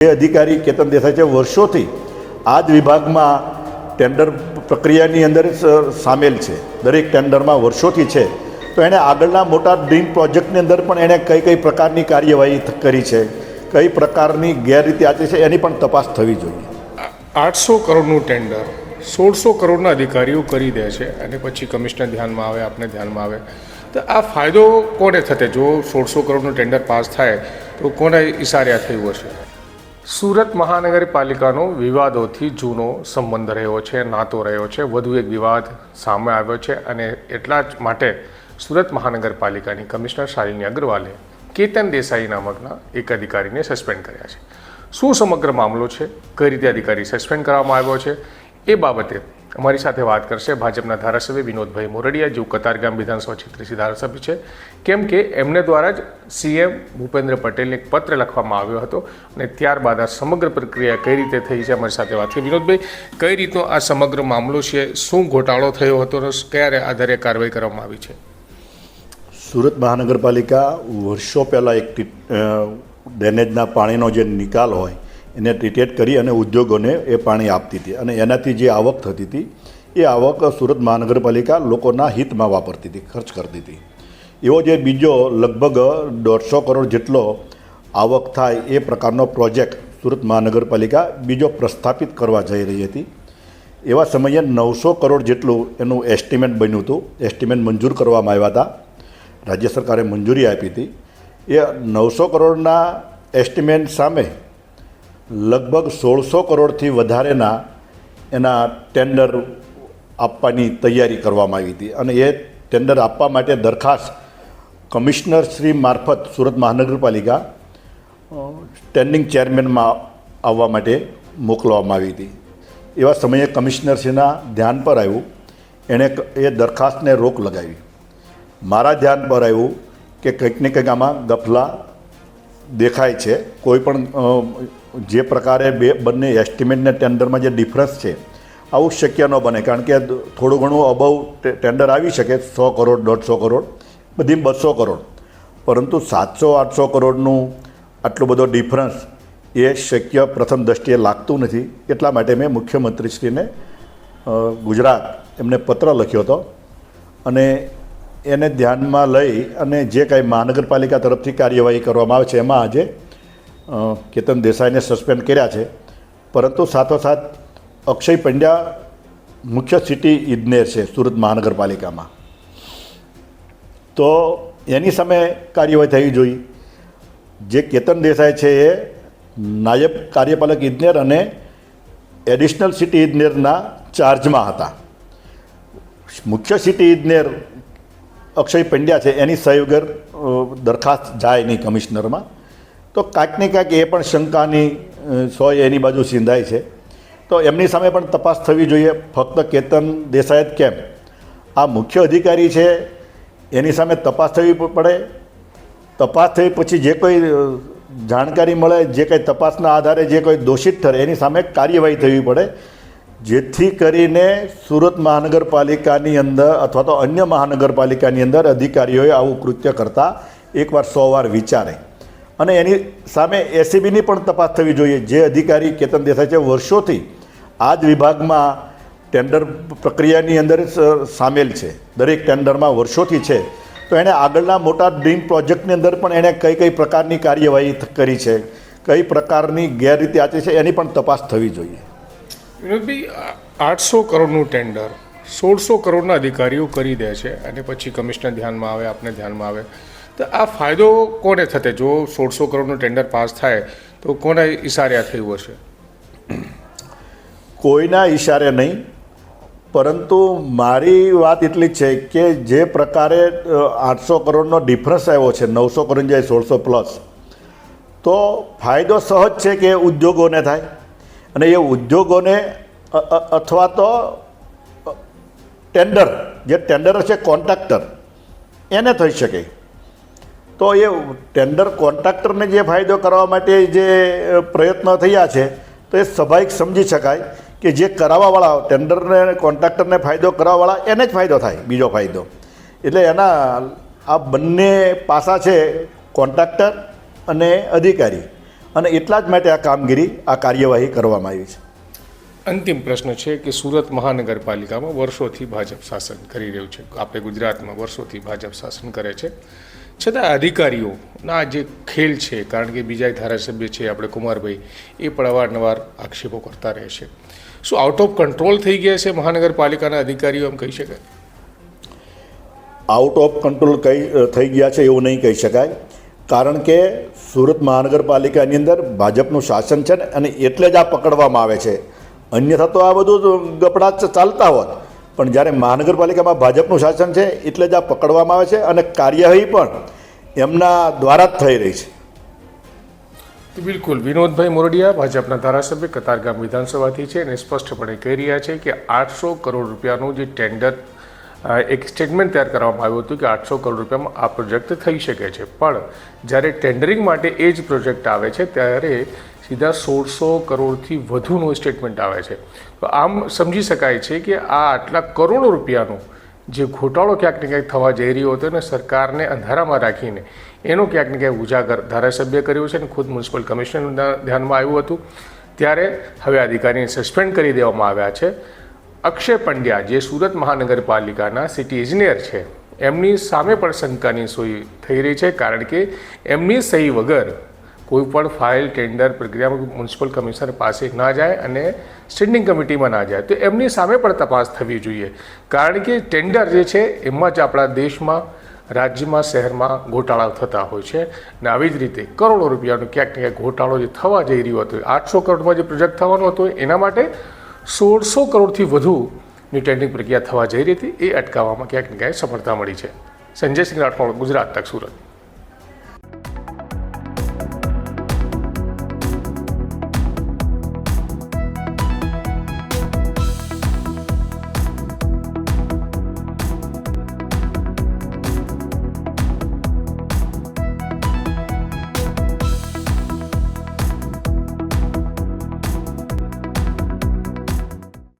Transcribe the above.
જે અધિકારી કેતન દેસાઈ છે, વર્ષોથી આ જ વિભાગમાં ટેન્ડર પ્રક્રિયાની અંદર સામેલ છે. દરેક ટેન્ડરમાં વર્ષોથી છે. તો એણે આગળના મોટા ડ્રીમ પ્રોજેક્ટની અંદર પણ એણે કઈ કઈ પ્રકારની કાર્યવાહી કરી છે, કઈ પ્રકારની ગેરરીતિ આચરી છે, એની પણ તપાસ થવી જોઈએ. આઠસો કરોડનું ટેન્ડર સોળસો કરોડના અધિકારીઓ કરી દે છે અને પછી કમિશનર ધ્યાનમાં આવે, આપને ધ્યાનમાં આવે. તો આ ફાયદો કોને થતે? જો સોળસો કરોડનું ટેન્ડર પાસ થાય, તો કોને ઇશાર્યા થયું હશે? સુરત મહાનગરપાલિકાનો વિવાદોથી જૂનો સંબંધ રહ્યો છે, નાતો રહ્યો છે, વધુ એક વિવાદ સામે આવ્યો છે અને એટલા જ માટે સુરત મહાનગરપાલિકાની કમિશનર શાલિની અગ્રવાલે કેતન દેસાઈ નામકના એક અધિકારીને સસ્પેન્ડ કર્યા છે. શું સમગ્ર મામલો છે? કઈ રીતે અધિકારી સસ્પેન્ડ કરવામાં આવ્યો છે? એ બાબતે અમારી સાથે વાત કરશે ભાજપના ધારાસભ્ય વિનોદભાઈ મોરડિયા, જેઓ કતારગામ વિધાનસભા ક્ષેત્રથી ધારાસભ્ય છે. કેમ કે એમને દ્વારા જ સીએમ ભૂપેન્દ્ર પટેલને એક પત્ર લખવામાં આવ્યો હતો અને ત્યારબાદ આ સમગ્ર પ્રક્રિયા કઈ રીતે થઈ છે અમારી સાથે વાત કરી. વિનોદભાઈ, કઈ રીતનો આ સમગ્ર મામલો છે? શું ઘોટાળો થયો હતો ક્યારે આધારે કાર્યવાહી કરવામાં આવી છે? સુરત મહાનગરપાલિકા વર્ષો પહેલાં એક ડ્રેનેજના પાણીનો જે નિકાલ હોય એને ટ્રીટેટ કરી અને ઉદ્યોગોને એ પાણી આપતી હતી. અને એનાથી જે આવક થતી હતી, એ આવક સુરત મહાનગરપાલિકા લોકોના હિતમાં વાપરતી હતી, ખર્ચ કરતી હતી. એવો જે બીજો લગભગ દોઢસો કરોડ જેટલો આવક થાય એ પ્રકારનો પ્રોજેક્ટ સુરત મહાનગરપાલિકા બીજો પ્રસ્થાપિત કરવા જઈ રહી હતી. એવા સમયે નવસો કરોડ જેટલું એનું એસ્ટિમેટ બન્યું હતું. એસ્ટિમેટ મંજૂર કરવામાં આવ્યા હતા. રાજ્ય સરકારે મંજૂરી આપી હતી. એ નવસો કરોડના એસ્ટિમેટ સામે લગભગ સોળસો કરોડથી વધારેના એના ટેન્ડર આપવાની તૈયારી કરવામાં આવી હતી. અને એ ટેન્ડર આપવા માટે દરખાસ્ત કમિશનર શ્રી મારફત સુરત મહાનગરપાલિકા સ્ટેન્ડિંગ ચેરમેનમાં આવવા માટે મોકલવામાં આવી હતી. એવા સમયે કમિશનરશ્રીના ધ્યાન પર આવ્યું. એણે એ દરખાસ્તને રોક લગાવી. મારા ધ્યાન પર આવ્યું કે કંઈક ને કંઈક આમાં ગફલા દેખાય છે. કોઈ પણ જે પ્રકારે બે બંને એસ્ટિમેટને ટેન્ડરમાં જે ડિફરન્સ છે, આવું શક્ય ન બને. કારણ કે થોડું ઘણું અબવ ટેન્ડર આવી શકે, સો કરોડ, દોઢસો કરોડ, બધી બસો કરોડ. પરંતુ સાતસો, આઠસો કરોડનું આટલો બધો ડિફરન્સ એ શક્ય પ્રથમ દ્રષ્ટિએ લાગતું નથી. એટલા માટે મેં મુખ્યમંત્રીશ્રીને ગુજરાત એમને પત્ર લખ્યો હતો. અને એને ધ્યાનમાં લઈ અને જે કાંઈ મહાનગરપાલિકા તરફથી કાર્યવાહી કરવામાં આવે છે, એમાં આજે કેતન દેસાઈને સસ્પેન્ડ કર્યા છે. પરંતુ સાથોસાથ અક્ષય પંડ્યા મુખ્ય સિટી ઇજનેર છે, સુરત મહાનગરપાલિકામાં. તો એની સામે કાર્યવાહી થવી જોઈએ. જે કેતન દેસાઈ છે એ નાયબ કાર્યપાલક ઇજનેર અને એડિશનલ સિટી ઇજનેરના ચાર્જમાં હતા. મુખ્ય સિટી ઇજનેર અક્ષય પંડ્યા છે, એની સહયોગર દરખાસ્ત જાય નહીં કમિશનરમાં. તો કાંઈક ને કાંઈક એ પણ શંકાની સોય એની બાજુ સિંધાય છે. તો એમની સામે પણ તપાસ થવી જોઈએ. ફક્ત કેતન દેસાઈ જ કેમ? આ મુખ્ય અધિકારી છે, એની સામે તપાસ થવી પડે. તપાસ થઈ પછી જે કોઈ જાણકારી મળે, જે કંઈ તપાસના આધારે જે કોઈ દોષિત ઠરે, એની સામે કાર્યવાહી થવી પડે. જેથી કરીને સુરત મહાનગરપાલિકાની અંદર અથવા તો અન્ય મહાનગરપાલિકાની અંદર અધિકારીઓએ આવું કૃત્ય કરતાં એકવાર સો વાર વિચારે. અને એની સામે એસીબીની પણ તપાસ થવી જોઈએ. જે અધિકારી કેતન દેસાઈ છે, વર્ષોથી આ જ વિભાગમાં ટેન્ડર પ્રક્રિયાની અંદર સામેલ છે. દરેક ટેન્ડરમાં વર્ષોથી છે. તો એણે આગળના મોટા ડ્રીમ પ્રોજેક્ટની અંદર પણ એણે કઈ કઈ પ્રકારની કાર્યવાહી કરી છે, કઈ પ્રકારની ગેરરીતિ આચરી છે, એની પણ તપાસ થવી જોઈએ. વિનોદભાઈ આઠસો કરોડનું ટેન્ડર સોળસો કરોડના અધિકારીઓ કરી દે છે અને પછી કમિશનર ધ્યાનમાં આવે, આપને ધ્યાનમાં આવે. તો આ ફાયદો કોને થતે? જો સોળસો કરોડનું ટેન્ડર પાસ થાય, તો કોને ઇશારે થયું હશે? કોઈના ઈશારે નહીં, પરંતુ મારી વાત એટલી છે કે જે પ્રકારે આઠસો કરોડનો ડિફરન્સ આવ્યો છે, નવસો કરોડ જાય સોળસો પ્લસ તો ફાયદો સહજ છે કે ઉદ્યોગોને થાય? અને એ ઉદ્યોગોને અથવા તો ટેન્ડર, જે ટેન્ડર છે કોન્ટ્રાક્ટર, એને થઈ શકે. તો એ ટેન્ડર કોન્ટ્રાક્ટરને જે ફાયદો કરવા માટે જે પ્રયત્નો થયા છે, તો એ સ્વાભાવિક સમજી શકાય કે જે કરાવવાવાળા ટેન્ડરને કોન્ટ્રાક્ટરને ફાયદો કરાવવાવાળા, એને જ ફાયદો થાય, બીજો ફાયદો. એટલે એના, આ બંને પાસા છે કોન્ટ્રાક્ટર અને અધિકારી. અને એટલા જ માટે આ કામગીરી, આ કાર્યવાહી કરવામાં આવી છે. અંતિમ પ્રશ્ન છે કે સુરત મહાનગરપાલિકામાં વર્ષોથી ભાજપ શાસન કરી રહ્યું છે. આપણે ગુજરાતમાં વર્ષોથી ભાજપ શાસન કરે છે. છતાં અધિકારીઓના જે ખેલ છે, કારણ કે બીજા ધારાસભ્ય છે, આપણે કુમારભાઈ, એ પણ અવારનવાર આક્ષેપો કરતા રહે છે. શું આઉટ ઓફ કંટ્રોલ થઈ ગયા છે મહાનગરપાલિકાના અધિકારીઓ, એમ કહી શકાય? આઉટ ઓફ કંટ્રોલ કઈ થઈ ગયા છે એવું નહીં કહી શકાય. કારણ કે સુરત મહાનગરપાલિકાની અંદર ભાજપનું શાસન છે ને, અને એટલે જ આ પકડવામાં આવે છે. અન્યથા તો આ બધું ગપડા ચાલતા હોત. પણ જ્યારે મહાનગરપાલિકામાં ભાજપનું શાસન છે, એટલે જ આ પકડવામાં આવે છે અને કાર્યવાહી પણ એમના દ્વારા જ થઈ રહી છે. બિલકુલ. વિનોદભાઈ મોરડિયા ભાજપના ધારાસભ્ય, કતારગામ વિધાનસભાથી છે અને સ્પષ્ટપણે કહી રહ્યા છે કે આઠસો કરોડ રૂપિયાનું જે ટેન્ડર એક સ્ટેટમેન્ટ તૈયાર કરવામાં આવ્યું હતું કે આઠસો કરોડ રૂપિયામાં આ પ્રોજેક્ટ થઈ શકે છે. પણ જ્યારે ટેન્ડરિંગ માટે એ જ પ્રોજેક્ટ આવે છે, ત્યારે સીધા સોળસો કરોડથી વધુનું સ્ટેટમેન્ટ આવે છે. તો આમ સમજી શકાય છે કે આ આટલા કરોડો રૂપિયાનું જે ઘોટાળો ક્યાંક ને ક્યાંક થવા જઈ રહ્યો હતો અને સરકારને અંધારામાં રાખીને એનો ક્યાંક ને ક્યાંક ઉજાગર ધારાસભ્ય કર્યો છે અને ખુદ મ્યુનિસિપલ કમિશનરના ધ્યાનમાં આવ્યું હતું. ત્યારે હવે અધિકારીને સસ્પેન્ડ કરી દેવામાં આવ્યા છે. અક્ષય પંડ્યા, જે સુરત મહાનગરપાલિકાના સિટી ઇજનેર છે, એમની સામે પણ શંકાની સોય થઈ રહી છે કારણ કે એમની સહી વગર કોઈ પણ ફાઇલ ટેન્ડર પ્રક્રિયામાં મ્યુનિસિપલ કમિશનર પાસે ના જાય અને સ્ટેન્ડિંગ કમિટીમાં ના જાય. તો એમની સામે પણ તપાસ થવી જોઈએ. કારણ કે ટેન્ડર જે છે, એમાં જ આપણા દેશમાં, રાજ્યમાં, શહેરમાં ગોટાળા થતા હોય છે. અને આવી જ રીતે કરોડો રૂપિયાનો ક્યાંક ને ક્યાંક ગોટાળો જે થવા જઈ રહ્યો હતો, આઠસો કરોડમાં જે પ્રોજેક્ટ થવાનો હતો, એના માટે સોળસો કરોડથી વધુની ટેન્ડિંગ પ્રક્રિયા થવા જઈ રહી હતી. એ અટકાવવામાં ક્યાંક ને ક્યાંક સફળતા મળી છે. સંજય સિંહ રાઠોડ, ગુજરાત તક સુરત.